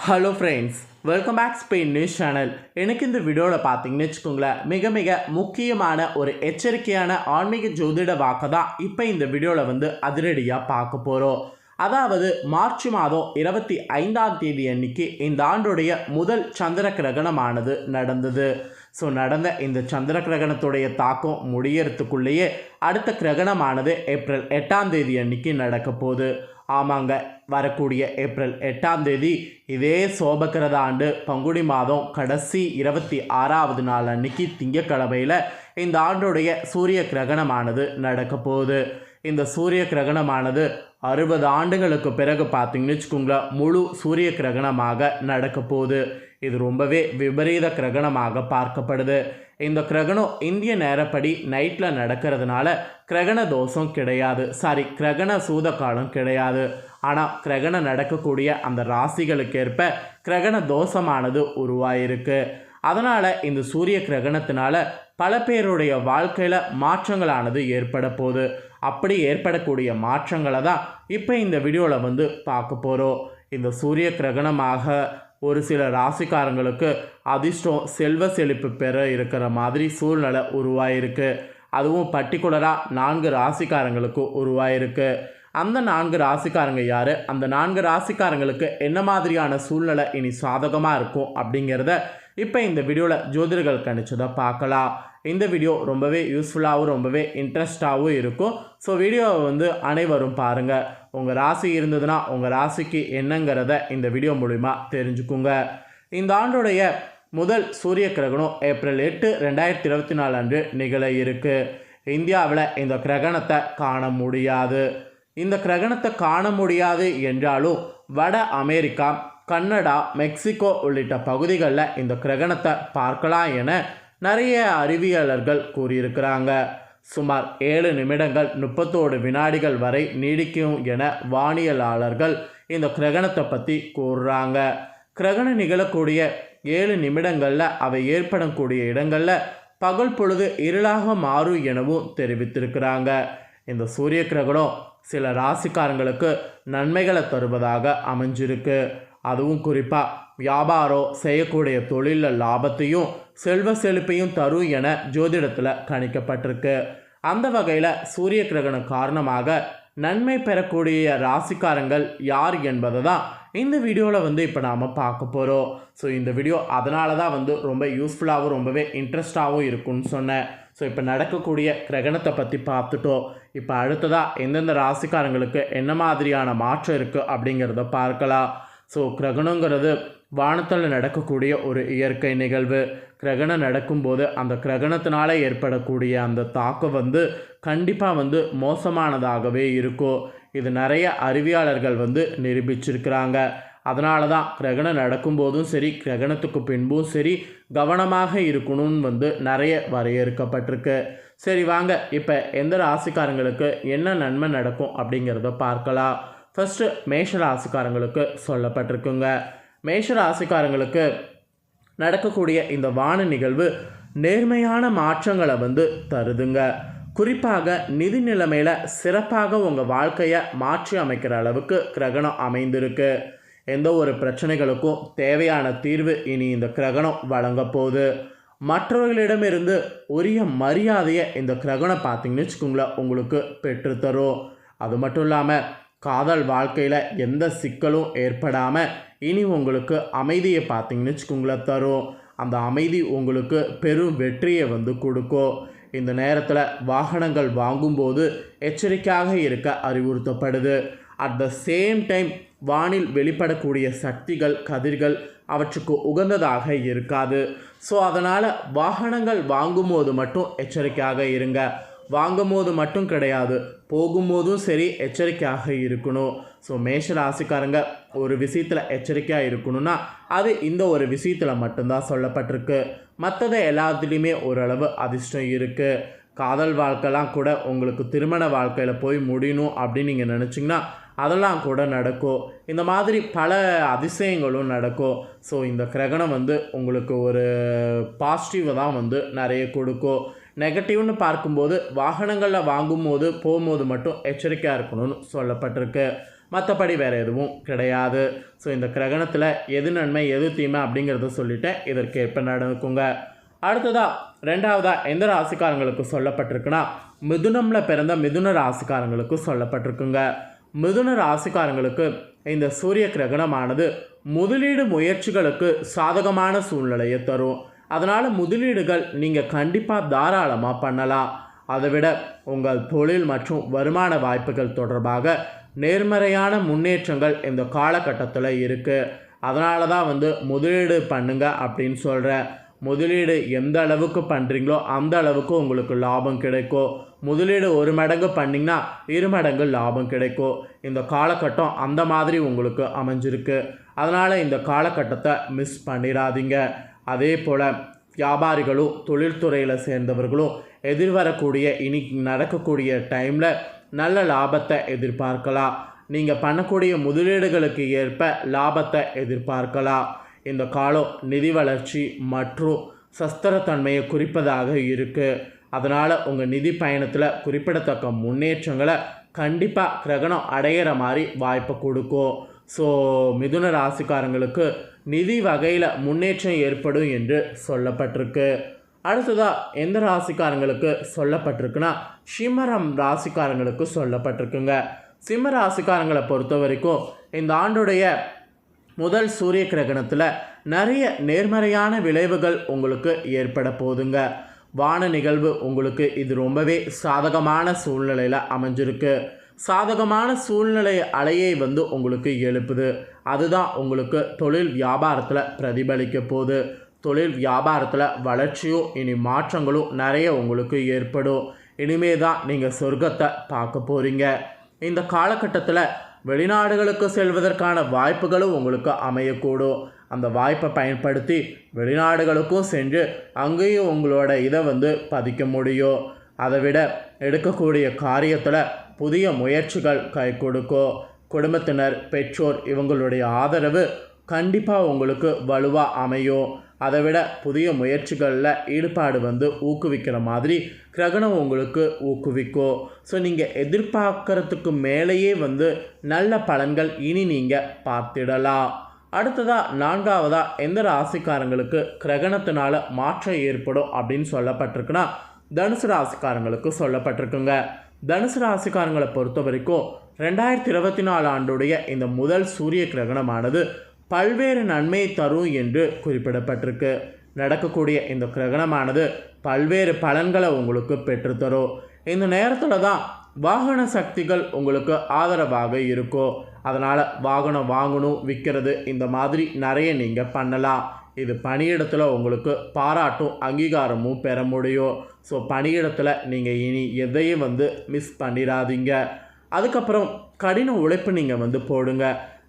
Hello friends welcome back Spain news channel எனக்கு இந்த வீடியோவில் பார்த்தீங்கன்னு வச்சுக்கோங்களேன் மிக மிக முக்கியமான ஒரு எச்சரிக்கையான ஆன்மீக ஜோதிட வாக்கை தான் இப்போ இந்த வீடியோவில் வந்து அதிரடியாக பார்க்க போகிறோம் அதாவது மார்ச் மாதம் இருபத்தி ஐந்தாம் தேதி அன்னைக்கு இந்த ஆண்டுடைய முதல் சந்திர கிரகணமானது நடந்தது. ஸோ நடந்த இந்த சந்திர கிரகணத்துடைய தாக்கம் முடியறதுக்குள்ளேயே அடுத்த கிரகணமானது ஏப்ரல் எட்டாம் தேதி அன்னைக்கு நடக்க போகுது. ஆமாங்க வரக்கூடிய ஏப்ரல் எட்டாம் தேதி இதே சோபக்கிரத ஆண்டு பங்குனி மாதம் கடைசி இருபத்தி ஆறாவது நாள் அன்னைக்கு திங்கக்கிழமையில் இந்த ஆண்டுடைய சூரிய கிரகணமானது நடக்க போகுது. இந்த சூரிய கிரகணமானது அறுபது ஆண்டுகளுக்கு பிறகு பார்த்தீங்கன்னு வச்சுக்கோங்களேன் முழு சூரிய கிரகணமாக நடக்க போகுது. இது ரொம்பவே விபரீத கிரகணமாக பார்க்கப்படுது. இந்த கிரகணம் இந்திய நேரப்படி நைட்டில் நடக்கிறதுனால கிரகண தோஷம் கிடையாது. சாரி கிரகண சூத காலம் கிடையாது. ஆனால் கிரகணம் நடக்கக்கூடிய அந்த ராசிகளுக்கேற்ப கிரகண தோஷமானது உருவாயிருக்கு. அதனால் இந்த சூரிய கிரகணத்தினால பல பேருடைய வாழ்க்கையில் மாற்றங்களானது ஏற்பட போகுது. அப்படி ஏற்படக்கூடிய மாற்றங்களை தான் இப்போ இந்த வீடியோவில் வந்து பார்க்க போகிறோம் இந்த சூரிய கிரகணமாக ஒரு சில ராசிக்காரங்களுக்கு அதிர்ஷ்டம் செல்வ செழிப்பு பெற இருக்கிற மாதிரி சூழ்நிலை உருவாயிருக்கு. அதுவும் பர்டிகுலராக நான்கு ராசிக்காரங்களுக்கு உருவாயிருக்கு. அந்த நான்கு ராசிக்காரங்க யார்? அந்த நான்கு ராசிக்காரங்களுக்கு என்ன மாதிரியான சூழ்நிலை இனி சாதகமாக இருக்கும் அப்படிங்கிறத இப்போ இந்த வீடியோவில் ஜோதிடர்கள் கணிச்சதை பார்க்கலாம். இந்த வீடியோ ரொம்பவே யூஸ்ஃபுல்லாகவும் ரொம்பவே இன்ட்ரெஸ்டாகவும் இருக்கும். ஸோ வீடியோவை வந்து அனைவரும் பாருங்கள் உங்கள் ராசி இருந்ததுன்னா உங்கள் ராசிக்கு என்னங்கிறத இந்த வீடியோ மூலிமா தெரிஞ்சுக்குங்க. இந்த ஆண்டுடைய முதல் சூரிய கிரகணம் ஏப்ரல் எட்டு ரெண்டாயிரத்தி இருபத்தி நாலு அன்று நிகழ இருக்குது இந்தியாவில் இந்த கிரகணத்தை காண முடியாது. இந்த கிரகணத்தை காண முடியாது என்றாலும் வட அமெரிக்கா கன்னடா மெக்சிகோ உள்ளிட்ட பகுதிகளில் இந்த கிரகணத்தை பார்க்கலாம் என நிறைய அறிவியலர்கள் கூறியிருக்கிறாங்க. சுமார் ஏழு நிமிடங்கள் முப்பத்தோடு வினாடிகள் வரை நீடிக்கும் என வானியலாளர்கள் இந்த கிரகணத்தை பற்றி கூறுறாங்க. கிரகணம் நிகழக்கூடிய ஏழு நிமிடங்களில் அவை ஏற்படக்கூடிய இடங்களில் பகல் பொழுது இருளாக மாறும் எனவும் தெரிவித்திருக்கிறாங்க. இந்த சூரிய கிரகணம் சில ராசிக்காரங்களுக்கு நன்மைகளை தருவதாக அமைஞ்சிருக்கு. அதுவும் குறிப்பாக வியாபாரம் செய்யக்கூடிய தொழிலில் லாபத்தையும் செல்வ செழிப்பையும் தரும் என ஜோதிடத்தில் கணிக்கப்பட்டிருக்கு. அந்த வகையில் சூரிய கிரகணம் காரணமாக நன்மை பெறக்கூடிய ராசிக்காரங்கள் யார் என்பதை தான் இந்த வீடியோவில் வந்து இப்போ நாம் பார்க்க போகிறோம் ஸோ இந்த வீடியோ அதனால தான் வந்து ரொம்ப யூஸ்ஃபுல்லாகவும் ரொம்பவே இன்ட்ரெஸ்டாகவும் இருக்கும்னு சொன்னேன். ஸோ இப்போ நடக்கக்கூடிய கிரகணத்தை பற்றி பார்த்துட்டோம். இப்போ அடுத்ததாக எந்தெந்த ராசிக்காரங்களுக்கு என்ன மாதிரியான மாற்றம் இருக்குது அப்படிங்கிறத பார்க்கலாம். ஸோ கிரகணங்கிறது வானத்தில் நடக்கக்கூடிய ஒரு இயற்கை நிகழ்வு. கிரகணம் நடக்கும்போது அந்த கிரகணத்தினால ஏற்படக்கூடிய அந்த தாக்கம் வந்து கண்டிப்பாக வந்து மோசமானதாகவே இருக்கும். இது நிறைய அறிவியாளர்கள் வந்து நிரூபிச்சிருக்கிறாங்க. அதனால தான் கிரகணம் நடக்கும்போதும் சரி கிரகணத்துக்கு பின்பும் சரி கவனமாக இருக்கணும்னு வந்து நிறைய வரையறுக்கப்பட்டிருக்கு. சரி வாங்க. இப்போ எந்த ராசிக்காரங்களுக்கு என்ன நன்மை நடக்கும் அப்படிங்கிறத பார்க்கலாம். ஃபஸ்ட்டு மேஷ ராசிக்காரங்களுக்கு சொல்லப்பட்டிருக்குங்க. மேஷ ராசிக்காரங்களுக்கு நடக்கக்கூடிய இந்த வான நிகழ்வு நேர்மையான மாற்றங்களை வந்து தருதுங்க. குறிப்பாக நிதி நிலைமையில் சிறப்பாக உங்கள் வாழ்க்கையை மாற்றி அமைக்கிற அளவுக்கு கிரகணம் அமைந்திருக்கு. எந்த ஒரு பிரச்சனைகளுக்கும் தேவையான தீர்வு இனி இந்த கிரகணம் வழங்க போகுது. மற்றவர்களிடமிருந்து உரிய மரியாதையை இந்த கிரகணம் பார்த்தீங்கன்னு வச்சுக்கோங்களேன் உங்களுக்கு பெற்றுத்தரும். அது மட்டும் இல்லாமல் காதல் வாழ்க்கையில் எந்த சிக்கலும் ஏற்படாமல் இனி உங்களுக்கு அமைதியை பார்த்தீங்கன்னு வச்சுக்கோங்களேன் தரும். அந்த அமைதி உங்களுக்கு பெரும் வெற்றியை வந்து கொடுக்கும். இந்த நேரத்தில் வாகனங்கள் வாங்கும்போது எச்சரிக்கையாக இருக்க அறிவுறுத்தப்படுது. அட் த சேம் டைம் வானில் வெளிப்படக்கூடிய சக்திகள் கதிர்கள் அவற்றுக்கு உகந்ததாக இருக்காது. ஸோ அதனால் வாகனங்கள் வாங்கும்போது மட்டும் எச்சரிக்கையாக இருங்க. வாங்கும்போது மட்டும் கிடையாது போகும்போதும் சரி எச்சரிக்கையாக இருக்கணும். ஸோ மேஷ ராசிக்காரங்க ஒரு விஷயத்தில் எச்சரிக்கையாக இருக்கணும்னா அது இந்த ஒரு விஷயத்தில் மட்டும்தான் சொல்லப்பட்டிருக்கு. மற்றதை எல்லாத்துலேயுமே ஓரளவு அதிர்ஷ்டம் இருக்குது காதல் வாழ்க்கைலாம் கூட உங்களுக்கு திருமண வாழ்க்கையில் போய் முடியணும் அப்படின்னு நீங்கள் நினச்சிங்கன்னா அதெல்லாம் கூட நடக்கும். இந்த மாதிரி பல அதிசயங்களும் நடக்கும். ஸோ இந்த கிரகணம் வந்து உங்களுக்கு ஒரு பாசிட்டிவை தான் வந்து நிறைய கொடுக்கும். நெகட்டிவ்னு பார்க்கும்போது வாகனங்களில் வாங்கும்போது போகும்போது மட்டும் எச்சரிக்கையாக இருக்கணும்னு சொல்லப்பட்டிருக்கு. மற்றபடி வேறு எதுவும் கிடையாது. ஸோ இந்த கிரகணத்தில் எது நன்மை எது தீமை அப்படிங்கிறத சொல்லிட்டேன் இதற்கேற்ப நடக்குங்க அடுத்ததாக ரெண்டாவதாக எந்த ராசிக்காரங்களுக்கு சொல்லப்பட்டிருக்குன்னா மிதுனமில் பிறந்த மிதுன ராசிக்காரங்களுக்கு சொல்லப்பட்டிருக்குங்க. மிதுன ராசிக்காரங்களுக்கு இந்த சூரிய கிரகணமானது முதலீடு முயற்சிகளுக்கு சாதகமான சூழ்நிலையை தரும். அதனால் முதலீடுகள் நீங்கள் கண்டிப்பாக தாராளமாக பண்ணலாம். அதை விட உங்கள் தொழில் மற்றும் வருமான வாய்ப்புகள் தொடர்பாக நேர்மறையான முன்னேற்றங்கள் இந்த காலகட்டத்தில் இருக்குது அதனால தான் வந்து முதலீடு பண்ணுங்க அப்படின்னு சொல்கிறேன் முதலீடு எந்த அளவுக்கு பண்ணுறீங்களோ அந்த அளவுக்கு உங்களுக்கு லாபம் கிடைக்கும். முதலீடு ஒரு மடங்கு பண்ணிங்கன்னா இரு மடங்கு லாபம் கிடைக்கும். இந்த காலகட்டம் அந்த மாதிரி உங்களுக்கு அமைஞ்சிருக்கு. அதனால் இந்த காலகட்டத்தை மிஸ் பண்ணிடாதீங்க. அதே போல் வியாபாரிகளும் தொழில்துறையில் சேர்ந்தவர்களும் எதிர்வரக்கூடிய இனி நடக்கக்கூடிய டைமில் நல்ல லாபத்தை எதிர்பார்க்கலாம். நீங்கள் பண்ணக்கூடிய முதலீடுகளுக்கு ஏற்ப லாபத்தை எதிர்பார்க்கலாம். இந்த காலம் நிதி வளர்ச்சி மற்றும் சஸ்திரத்தன்மையை குறிப்பதாக இருக்குது அதனால் உங்கள் நிதி பயணத்தில் குறிப்பிடத்தக்க முன்னேற்றங்களை கண்டிப்பாக கிரகணம் அடையிற மாதிரி வாய்ப்பை கொடுக்கும். ஸோ மிதுன ராசிக்காரங்களுக்கு நிதி வகையில் முன்னேற்றம் ஏற்படும் என்று சொல்லப்பட்டிருக்கு. அடுத்ததாக எந்த ராசிக்காரங்களுக்கு சொல்லப்பட்டிருக்குன்னா சிம்மரம் ராசிக்காரங்களுக்கு சொல்லப்பட்டிருக்குங்க. சிம்ம ராசிக்காரங்களை பொறுத்த வரைக்கும் இந்த ஆண்டுடைய முதல் சூரிய கிரகணத்தில் நிறைய நேர்மறையான விளைவுகள் உங்களுக்கு ஏற்பட போகுதுங்க. வான நிகழ்வு உங்களுக்கு இது ரொம்பவே சாதகமான சூழ்நிலையில் அமைஞ்சிருக்கு. சாதகமான சூழ்நிலை அலையை வந்து உங்களுக்கு எழுப்புது. அதுதான் உங்களுக்கு தொழில் வியாபாரத்தில் பிரதிபலிக்க போகுது. தொழில் வியாபாரத்தில் வளர்ச்சியும் இனி மாற்றங்களும் நிறைய உங்களுக்கு ஏற்படும். இனிமே தான் நீங்கள் சொர்க்கத்தை பார்க்க போகிறீங்க இந்த காலகட்டத்தில் வெளிநாடுகளுக்கு செல்வதற்கான வாய்ப்புகளும் உங்களுக்கு அமையக்கூடும். அந்த வாய்ப்பை பயன்படுத்தி வெளிநாடுகளுக்கும் சென்று அங்கேயும் உங்களோட இதை வந்து பதிக்க முடியும். அதை விட எடுக்கக்கூடிய காரியத்தில் புதிய முயற்சிகள் கை கொடுக்கும். குடும்பத்தினர் பெற்றோர் இவங்களுடைய ஆதரவு கண்டிப்பாக உங்களுக்கு வலுவாக அமையும். அதை விட புதிய முயற்சிகளில் ஈடுபாடு வந்து ஊக்குவிக்கிற மாதிரி கிரகணம் உங்களுக்கு ஊக்குவிக்கும். ஸோ நீங்கள் எதிர்பார்க்கறதுக்கு மேலேயே வந்து நல்ல பலன்கள் இனி நீங்கள் பார்த்திடலாம். அடுத்ததாக நான்காவதாக எந்த ராசிக்காரங்களுக்கு கிரகணத்தினால மாற்றம் ஏற்படும் அப்படின்னு சொல்லப்பட்டிருக்குன்னா தனுசு ராசிக்காரங்களுக்கு சொல்லப்பட்டிருக்குங்க. தனுசு ராசிக்காரங்களை பொறுத்த வரைக்கும் ரெண்டாயிரத்தி இருபத்தி நாலு ஆண்டுடைய இந்த முதல் சூரிய கிரகணமானது பல்வேறு நன்மை தரும் என்று குறிப்பிடப்பட்டிருக்கு. நடக்கக்கூடிய இந்த கிரகணமானது பல்வேறு பலன்களை உங்களுக்கு பெற்றுத்தரும். இந்த நேரத்தில் தான் வாகன சக்திகள் உங்களுக்கு ஆதரவாக இருக்கும். அதனால் வாகனம் வாங்கணும் விற்கிறது இந்த மாதிரி நிறைய நீங்கள் பண்ணலாம். இது பணியிடத்தில் உங்களுக்கு பாராட்டும் அங்கீகாரமும் பெற முடியும். ஸோ பணியிடத்தில் நீங்கள் இனி எதையும் வந்து மிஸ் பண்ணிடாதீங்க. அதுக்கப்புறம் கடின உழைப்பு நீங்கள் வந்து போடுங்க.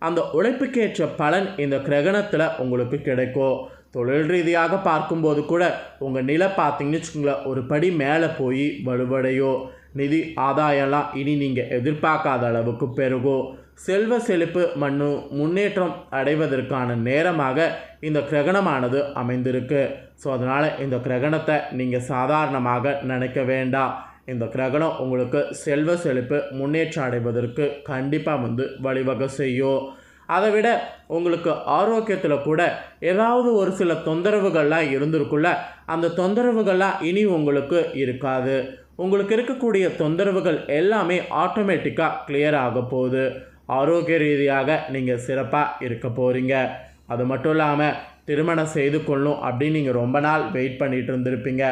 அந்த உழைப்புக்கேற்ற பலன் இந்த கிரகணத்தில் உங்களுக்கு கிடைக்கும். தொழில் ரீதியாக பார்க்கும்போது கூட உங்கள் நிலை பார்த்தீங்கன்னு வச்சுக்கோங்களேன் ஒரு படி மேலே போய் வலுவடையும். நிதி ஆதாயம்லாம் இனி நீங்கள் எதிர்பார்க்காத அளவுக்கு பெருகும். செல்வ செழிப்பு மண்ணு முன்னேற்றம் அடைவதற்கான நேரமாக இந்த கிரகணமானது அமைந்திருக்கு. ஸோ அதனால் இந்த கிரகணத்தை நீங்கள் சாதாரணமாக நினைக்க வேண்டாம். இந்த கிரகணம் உங்களுக்கு செல்வ செழிப்பு முன்னேற்றம் அடைவதற்கு கண்டிப்பாக வந்து வழிவகை செய்யும். அதை விட உங்களுக்கு ஆரோக்கியத்தில் கூட ஏதாவது ஒரு சில தொந்தரவுகள்லாம் இருந்திருக்குள்ள அந்த தொந்தரவுகள்லாம் இனி உங்களுக்கு இருக்காது. உங்களுக்கு இருக்கக்கூடிய தொந்தரவுகள் எல்லாமே ஆட்டோமேட்டிக்காக கிளியர் ஆக போகுது. ஆரோக்கிய ரீதியாக நீங்கள் சிறப்பாக இருக்க போகிறீங்க அது மட்டும் இல்லாமல் திருமணம் செய்து கொள்ளணும் அப்படின்னு நீங்கள் ரொம்ப நாள் வெயிட் பண்ணிகிட்டு இருந்திருப்பீங்க.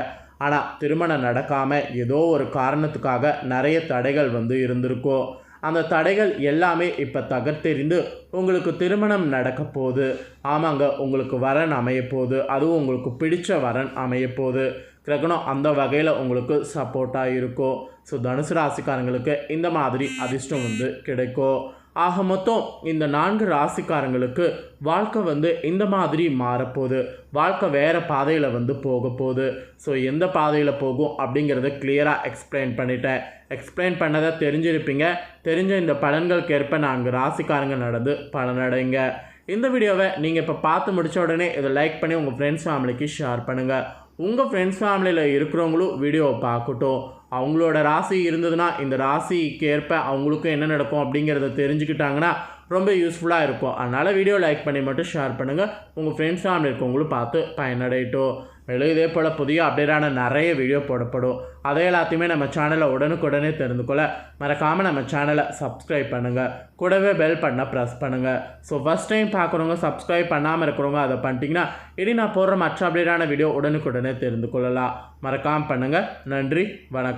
ஆனால் திருமணம் நடக்காமல் ஏதோ ஒரு காரணத்துக்காக நிறைய தடைகள் வந்து இருந்திருக்கும். அந்த தடைகள் எல்லாமே இப்போ தகர்த்தெறிந்து உங்களுக்கு திருமணம் நடக்க போகுது. ஆமாங்க உங்களுக்கு வரன் அமைய போகுது. அதுவும் உங்களுக்கு பிடிச்ச வரன் அமைய போகுது. கிரகணம் அந்த வகையில் உங்களுக்கு சப்போர்ட்டாக இருக்கும். ஸோ தனுசு ராசிக்காரங்களுக்கு இந்த மாதிரி அதிர்ஷ்டம் வந்து கிடைக்கும். ஆக மொத்தம் இந்த நான்கு ராசிக்காரங்களுக்கு வாழ்க்கை வந்து இந்த மாதிரி மாறப்போகுது. வாழ்க்கை வேறு பாதையில் வந்து போக போகுது. ஸோ எந்த பாதையில் போகும் அப்படிங்கிறத கிளியராக எக்ஸ்பிளைன் பண்ணிட்டேன். எக்ஸ்பிளைன் பண்ணதை தெரிஞ்சிருப்பீங்க. தெரிஞ்ச இந்த பலன்களுக்கு ஏற்ப நான்கு ராசிக்காரங்க நடந்து பலனடைங்க இந்த வீடியோவை நீங்கள் இப்போ பார்த்து முடித்த உடனே இதை லைக் பண்ணி உங்கள் ஃப்ரெண்ட்ஸ் ஃபேமிலிக்கு ஷேர் பண்ணுங்கள் உங்கள் ஃப்ரெண்ட்ஸ் ஃபேமிலியில் இருக்கிறவங்களும் வீடியோவை பார்க்கட்டும். அவங்களோட ராசி இருந்ததுன்னா இந்த ராசிக்கு ஏற்ப அவங்களுக்கும் என்ன நடக்கும் அப்படிங்கிறத தெரிஞ்சுக்கிட்டாங்கன்னா ரொம்ப யூஸ்ஃபுல்லாக இருக்கும். அதனால் வீடியோ லைக் பண்ணி மட்டும் ஷேர் பண்ணுங்கள் உங்கள் ஃப்ரெண்ட்ஸ் ஃபேமிலி இருக்கவங்களும் பார்த்து பயனடையட்டும். மேலும் இதே போல் புதிய அப்டேட்டான நிறைய வீடியோ போடப்படும். அதை எல்லாத்தையுமே நம்ம சேனலை உடனுக்குடனே தெரிந்து கொள்ள மறக்காமல் நம்ம சேனலை சப்ஸ்கிரைப் பண்ணுங்கள் கூடவே பெல் பண்ண ப்ரெஸ் பண்ணுங்கள் ஸோ ஃபஸ்ட் டைம் பார்க்குறவங்க சப்ஸ்கிரைப் பண்ணாமல் இருக்கிறவங்க அதை பண்ணிட்டீங்கன்னா இனி நான் போடுற மற்ற அப்டேட்டான வீடியோ உடனுக்குடனே தெரிந்து கொள்ளலாம் மறக்காமல் பண்ணுங்கள் நன்றி வணக்கம்.